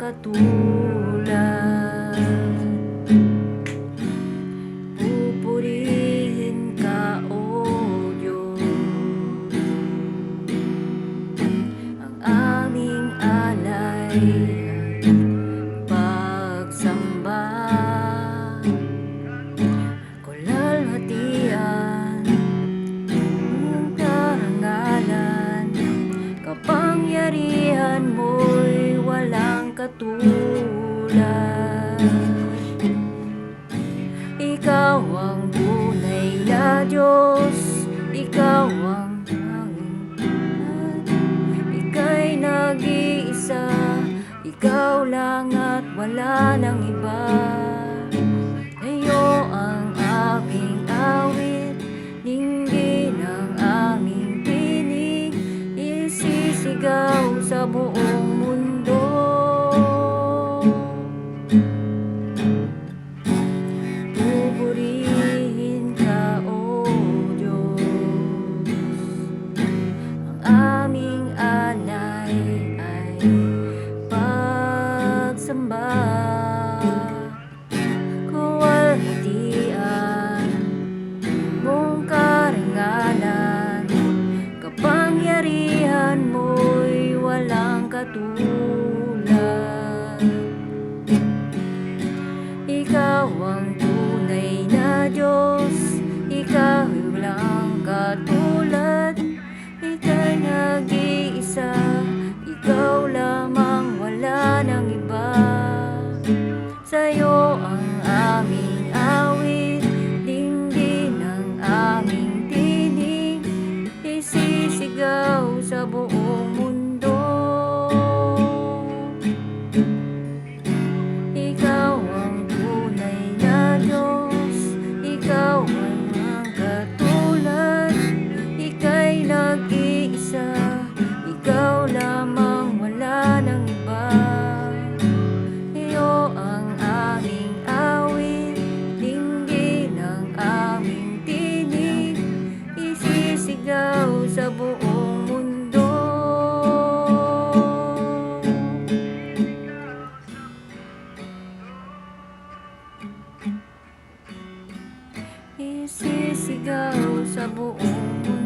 Katulad Pupurihin ka, O Diyos. Ang aming alay Pagsamba. Kulalhatian Ang karangalan Kapangyarihan katulad Ikaw ang tunay na Diyos. Ikaw ang tanging Ika'y nag-iisa. Ikaw lang at wala nang iba. Iyo ang aming awit. Dinggin ang aming tinig. Isisigaw sa buong Kapangyarihan mo'y walang katulad. Ikaw ang Isisigaw sa buong mundo